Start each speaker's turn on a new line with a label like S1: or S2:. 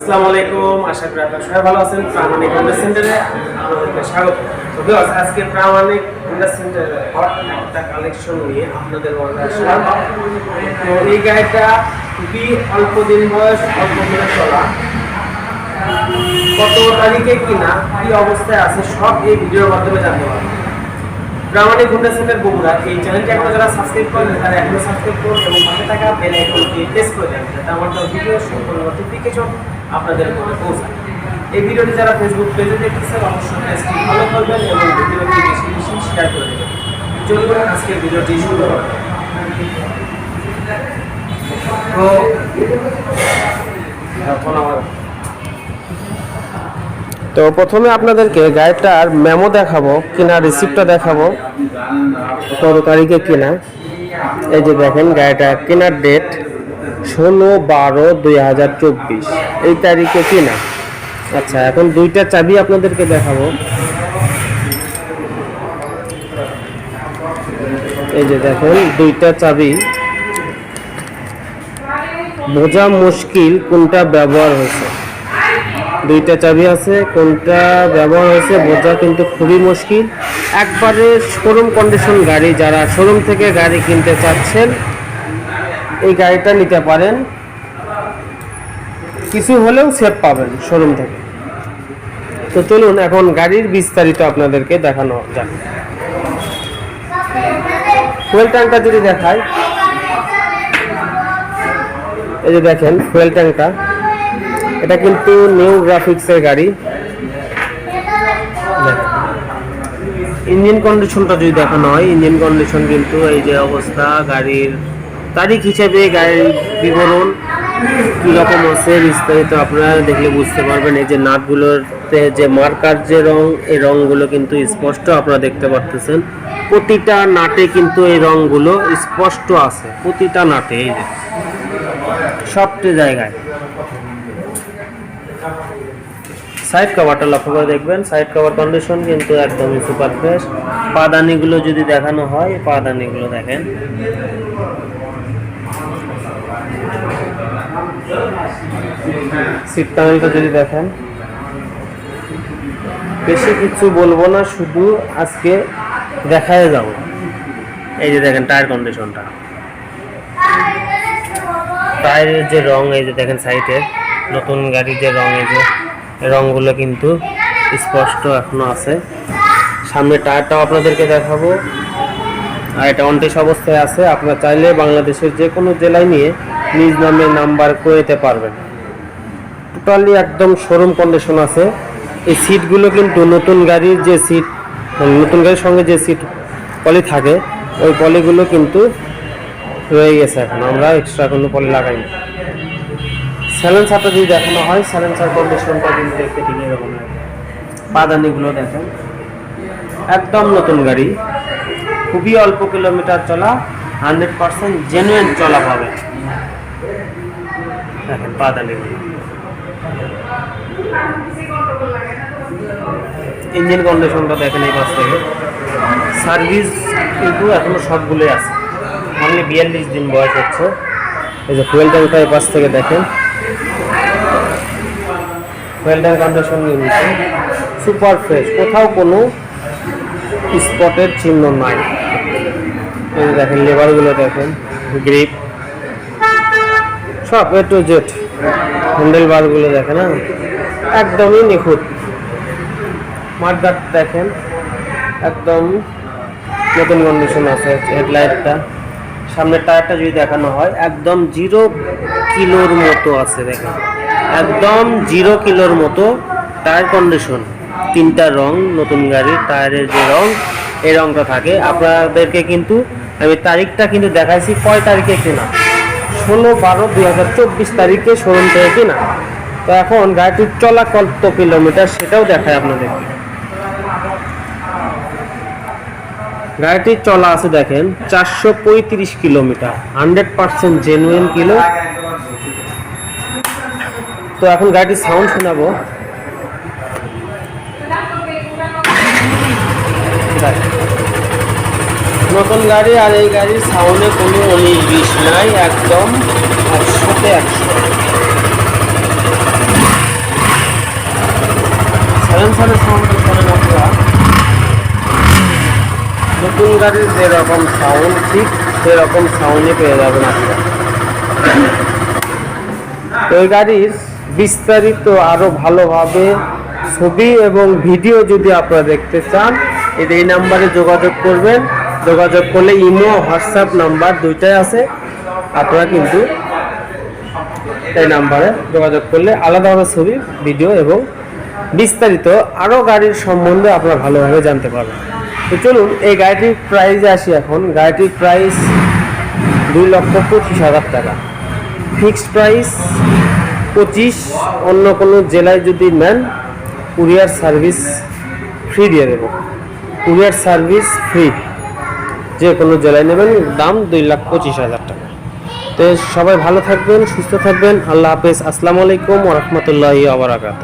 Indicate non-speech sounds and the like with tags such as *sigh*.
S1: আসসালামু আলাইকুম আশা করি আপনারা সবাই ভালো আছেন। প্রামাণিক হোন্ডা সেন্টারে আপনাদেরকে স্বাগত। তো viewers, আজকে প্রামাণিক হোন্ডা সেন্টারে একটা কালেকশন নিয়ে আপনাদের মধ্যে আসলাম। তো এই গাড়িটা খুবই অল্প দিন বয়স অল্প দিনে চলা। কত তারিখে কিনা কি অবস্থায় আছে সব এই ভিডিওর মাধ্যমে জানতে পারবেন প্রামাণিক হোন্ডা সেন্টার বগুড়া এই চ্যানেলটি আপনারা যারা সাবস্ক্রাইব করেন তারা এখনও সাবস্ক্রাইব করুন এবং পাশে থাকা বেল আইকনটি প্রেস করে দেন যাতে আমার ভিডিও সম্পূর্ণ নোটিফিকেশন আপনাদের ফোনে পৌঁছায় এই ভিডিওটি যারা ফেসবুক পেজে দেখতেছেন, অবশ্যই পেজটি ফলো করবেন এবং ভিডিওটি বেশি বেশি শেয়ার করে দেবেন। চলুন আজকের ভিডিওটি শুরু করা তো
S2: প্রথমে আপনাদেরকে গাড়িটার মেমো দেখাবো, কিনা রিসিপ্টটা দেখাবো, কত তারিখে কিনা। এই যে দেখেন গাড়িটা কেনার ডেট ষোলো বারো দুই হাজার চব্বিশ। এই তারিখে কিনা আচ্ছা এখন দুইটা চাবি আপনাদেরকে দেখাবো। এই যে দেখেন, দুইটা চাবি। বোঝা মুশকিল কোনটা ব্যবহার হয়েছে। দুইটা চাবি আছে, কোনটা ব্যবহার হয়েছে বোঝা কিন্তু খুবই মুশকিল। একবারে শোরুম কন্ডিশন গাড়ি, যারা শোরুম থেকে গাড়ি কিনতে চাচ্ছেন এই গাড়িটা নিতে পারেন। কিছু হলেও সেফ পাবেন শোরুম থেকে। তো চলুন, এখন গাড়ির বিস্তারিত আপনাদেরকে দেখানো যাক। ফুয়েল ট্যাঙ্কটা যদি দেখায় এই যে দেখেন ফুয়েল ট্যাঙ্কটা এটা কিন্তু নিউ গ্রাফিক্সের গাড়ি। ইঞ্জিন কন্ডিশনটা যদি দেখানো হয়, ইঞ্জিন কন্ডিশন কিন্তু এই যে অবস্থা, গাড়ির তারিখ হিসেবে গাড়ির বিবরণ কীরকম আছে বিস্তারিত আপনারা দেখলে বুঝতে পারবেন। এই যে নাটগুলোতে যে মার্কার যে রং, এই রঙগুলো কিন্তু স্পষ্ট আপনারা দেখতে পারতেছেন। প্রতিটা নাটে কিন্তু এই রঙগুলো স্পষ্ট আছে। প্রতিটা নাটে এই যে সবটি জায়গায়। সাইড কভারটা লক্ষ্য করে দেখবেন। সাইড কভার কন্ডিশন কিন্তু একদমই সুপার ফ্রেশ পাদানিগুলো যদি দেখানো হয়, পাদানিগুলো দেখেন। সিট যদি দেখেন, বেশি কিছু বলব না, শুধু আজকে দেখায় যাব। এই যে দেখেন টায়ার কন্ডিশনটা টায়ারের যে রং, এই যে দেখেন সাইডের নতুন গাড়ির যে রং, এই যে রংগুলো কিন্তু স্পষ্ট এখনও আছে। সামনে টায়ারটাও আপনাদেরকে দেখাবো। আর এটা অনটেস অবস্থায় আছে। আপনারা চাইলে বাংলাদেশের যে কোনো জেলায় নিয়ে নিজ নামে নাম্বার করে পারবেন। টোটালি একদম শোরুম কন্ডিশন আছে। এই সিটগুলো কিন্তু নতুন গাড়ির যে সিট নতুন গাড়ির সঙ্গে যে সিট পলি থাকে, ওই পলিগুলো কিন্তু রয়ে গেছে এখন। আমরা এক্সট্রা কোনো পলি লাগাইনি। স্যালেন্সারটা যদি দেখানো হয় স্যালেন্সার কন্ডিশনটা কিন্তু দেখতে ঠিক এরকম। লাগে পাদানিগুলো দেখেন। একদম নতুন গাড়ি। খুবই অল্প কিলোমিটার চলা হান্ড্রেড পার্সেন্ট জেনুইন চলা পাবে *laughs* ইঞ্জিন কন্ডিশনটা দেখেন এই পাশ থেকে। সার্ভিস কিন্তু এখনও সবগুলোই আছে। অনলি বিয়াল্লিশ দিন বয়স হচ্ছে। এই যে ফুয়েল ট্যাঙ্কটা এই পাশ থেকে দেখেন। Fuel tank condition super fresh কোথাও কোনো স্পটের চিহ্ন নাই। এই দেখেন লেবারগুলো দেখেন। গ্রিপ সব এ টু জেড হ্যান্ডেল বারগুলো দেখেন হ্যাঁ? একদমই নিখুঁত। মাঠঘাট দেখেন, একদম নতুন কন্ডিশন আছে হেডলাইটটা। সামনের টায়ারটা যদি দেখানো হয়, একদম জিরো কিলোর মতো আছে দেখেন। একদম জিরো কিলোর মতো টায়ার কন্ডিশন তিনটা রং, নতুন গাড়ির টায়ারের যে রং, এই রংটা থাকে। আপনাদেরকে কিন্তু, আমি তারিখটা কিন্তু দেখাইছি কয় তারিখে কেনা। ষোলো বারো দুই হাজার চব্বিশ তারিখে শোরুম থেকে কেনা? তো এখন গাড়িটির চলা কত কিলোমিটার সেটাও দেখায় আপনাদেরকে। গাড়িটির চলা আছে দেখেন চারশো পঁয়ত্রিশ kilometre, hundred percent genuine kilo. তো এখন গাড়িটির সাউন্ড শোনাবো। নতুন গাড়ি আর এই গাড়ির সাউন্ডে কোনো উনিশ বিশ নাই, একদম একশোতে একশো সাউন্ড নতুন গাড়ির যেরকম সাউন্ড, ঠিক সেরকম সাউন্ডে পেয়ে যাবেন আপনারা। এই গাড়ির বিস্তারিত আরও ভালোভাবে ছবি এবং ভিডিও যদি আপনারা দেখতে চান, এই নাম্বারে যোগাযোগ করবেন। যোগাযোগ করলে ইমো, হোয়াটসঅ্যাপ নাম্বার দুইটাই আছে। আপনারা কিন্তু এই নাম্বারে যোগাযোগ করলে আলাদাভাবে ছবি, ভিডিও এবং বিস্তারিত আরও গাড়ির সম্বন্ধে আপনারা ভালোভাবে জানতে পারবেন। তো চলুন, এই গাড়িটির প্রাইসে আসি এখন। গাড়িটির প্রাইস দুই লক্ষ পঁচিশ হাজার টাকা। ফিক্সড প্রাইস পঁচিশ, অন্য কোনো জেলায় যদি নেন কুরিয়ার সার্ভিস ফ্রি দিয়ে দেবো। কুরিয়ার সার্ভিস ফ্রি যে কোনো জেলায় নেবেন, দাম দুই লাখ পঁচিশ হাজার টাকা। তো সবাই ভালো থাকবেন, সুস্থ থাকবেন। আল্লাহ হাফেজ। আসসালামু আলাইকুম ওরহমতুল্লাহ আবরাকাত